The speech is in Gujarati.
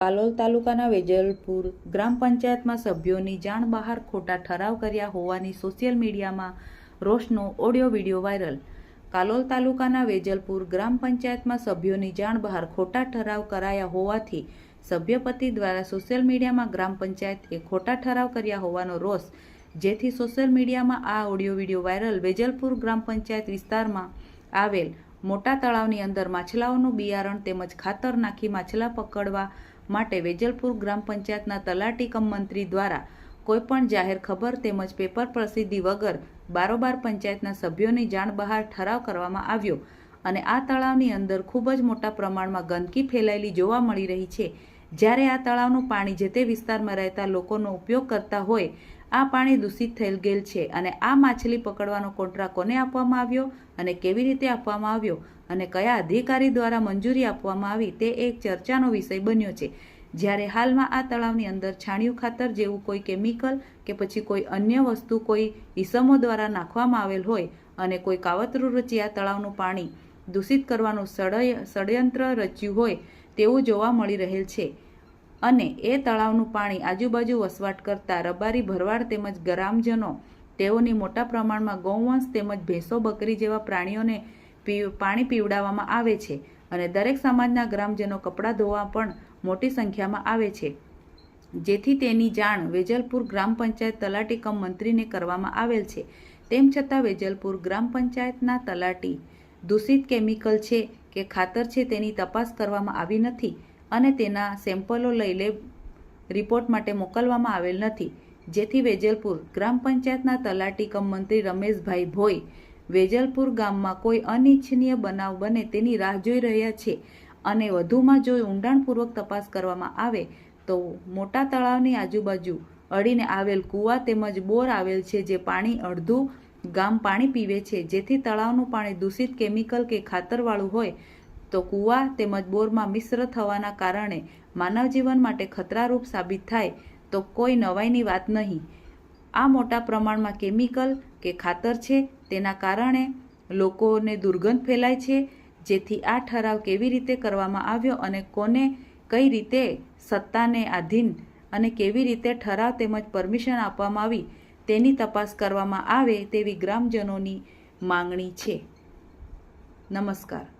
કાલોલ તાલુકાના વેજલપુર ગ્રામ પંચાયતમાં સભ્યોની જાણ બહાર ખોટા ઠરાવ કર્યા હોવાની સોશિયલ મીડિયામાં રોષનો ઓડિયો વીડિયો વાયરલ. કાલોલ તાલુકાના વેજલપુર ગ્રામ પંચાયતમાં સભ્યોની જાણ બહાર ખોટા ઠરાવ કરાયા હોવાથી સભ્યપતિ દ્વારા સોશિયલ મીડિયામાં ગ્રામ પંચાયતે ખોટા ઠરાવ કર્યા હોવાનો રોષ, જેથી સોશિયલ મીડિયામાં આ audio video viral Vejalpur gram panchayat વિસ્તારમાં આવેલ મોટા તળાવની અંદર માછલાઓનું બિયારણ તેમજ ખાતર નાખી માછલા પકડવા માટે વેજલપુર ગ્રામ પંચાયતના તલાટી કમ મંત્રી દ્વારા કોઈપણ જાહેર ખબર તેમજ પેપર પ્રસિદ્ધિ વગર બારોબાર પંચાયતના સભ્યોની જાણ બહાર ઠરાવ કરવામાં આવ્યો. અને આ તળાવની અંદર ખૂબ જ મોટા પ્રમાણમાં ગંદકી ફેલાયેલી જોવા મળી રહી છે. જ્યારે આ તળાવનું પાણી જે તે વિસ્તારમાં રહેતા લોકોનો ઉપયોગ કરતા હોય, આ પાણી દૂષિત થઈ ગયેલ છે અને આ માછલી પકડવાનો કોન્ટ્રાક્ટ કોને આપવામાં આવ્યો અને કેવી રીતે આપવામાં આવ્યો અને કયા અધિકારી દ્વારા મંજૂરી આપવામાં આવી તે એક ચર્ચાનો વિષય બન્યો છે. જ્યારે હાલમાં આ તળાવની અંદર છાણિયું ખાતર જેવું કોઈ કેમિકલ કે પછી કોઈ અન્ય વસ્તુ કોઈ ઈસમો દ્વારા નાખવામાં આવેલ હોય અને કોઈ કાવતરું રચી આ તળાવનું પાણી દૂષિત કરવાનું ષડય ષડયંત્ર રચ્યું હોય તેવું જોવા મળી રહેલ છે. અને એ તળાવનું પાણી આજુબાજુ વસવાટ કરતા રબારી ભરવાડ તેમજ ગ્રામજનો તેઓની મોટા પ્રમાણમાં ગૌવંશ તેમજ ભેંસો બકરી જેવા પ્રાણીઓને પાણી પીવડાવવામાં આવે છે અને દરેક સમાજના ગ્રામજનો કપડાં ધોવા પણ મોટી સંખ્યામાં આવે છે. જેથી તેની જાણ વેજલપુર ગ્રામ પંચાયત તલાટી કમ મંત્રીને કરવામાં આવેલ છે. તેમ છતાં વેજલપુર ગ્રામ પંચાયતના તલાટી દૂષિત કેમિકલ છે કે ખાતર છે તેની તપાસ કરવામાં આવી નથી અને તેના સેમ્પલો લઈ લે રિપોર્ટ માટે મોકલવામાં આવેલ નથી. જેથી વેજલપુર ગ્રામ પંચાયતના તલાટી કમ મંત્રી રમેશભાઈ ભોઈ વેજલપુર ગામમાં કોઈ અનિચ્છનીય બનાવ બને તેની રાહ જોઈ રહ્યા છે અને વધુમાં જો ઊંડાણપૂર્વક તપાસ કરવામાં આવે તો મોટા તળાવની આજુબાજુ અડીને આવેલ કૂવા તેમજ બોર આવેલ છે જે પાણી અડધું ગામ પાણી પીવે છે. જેથી તળાવનું પાણી દૂષિત કેમિકલ કે ખાતરવાળું હોય તો કૂવા તેમજ બોરમાં મિશ્ર થવાના કારણે માનવ જીવન માટે ખતરારૂપ સાબિત થાય તો કોઈ નવાઈની વાત નહીં. આ મોટા પ્રમાણમાં કેમિકલ કે ખાતર છે તેના કારણે લોકોને દુર્ગંધ ફેલાય છે. જેથી આ ઠરાવ કેવી રીતે કરવામાં આવ્યો અને કોને કઈ રીતે સત્તાને આધીન અને કેવી રીતે ઠરાવ તેમજ પરમિશન આપવામાં આવી તેની તપાસ કરવામાં આવે તેવી ગ્રામજનોની માંગણી છે. નમસ્કાર.